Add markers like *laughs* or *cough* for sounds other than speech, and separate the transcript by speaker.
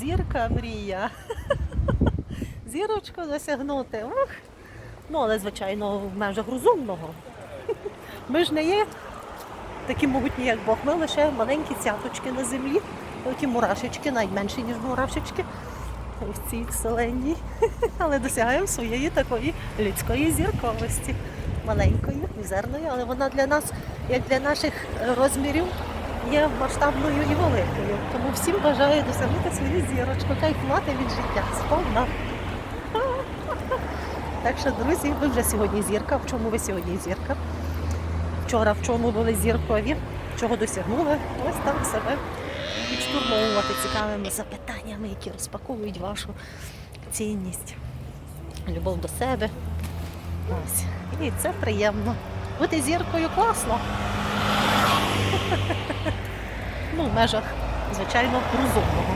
Speaker 1: зірка мрія. *laughs* Зірочку досягнути. Ух. Ну, але, звичайно, в межах розумного. *laughs* Ми ж не є такі могутні, як Бог. Ми лише маленькі цяточки на землі, ті мурашечки, навіть менші, ніж мурашечки в цій вселенній. *laughs* Але досягаємо своєї такої людської зірковості. Маленької, мізерної, але вона для нас, як для наших розмірів, є масштабною і великою. Тому всім бажаю досягнути свою зірочку, кайфувати від життя сповна. Так що, друзі, ви вже сьогодні зірка. В чому ви сьогодні зірка? Вчора в чому були зіркові, чого досягнули? Ось так себе підштурмовувати цікавими запитаннями, які розпаковують вашу цінність, любов до себе. Ось. І це приємно. Бути зіркою класно. Ну, в межах, звичайно, розумного.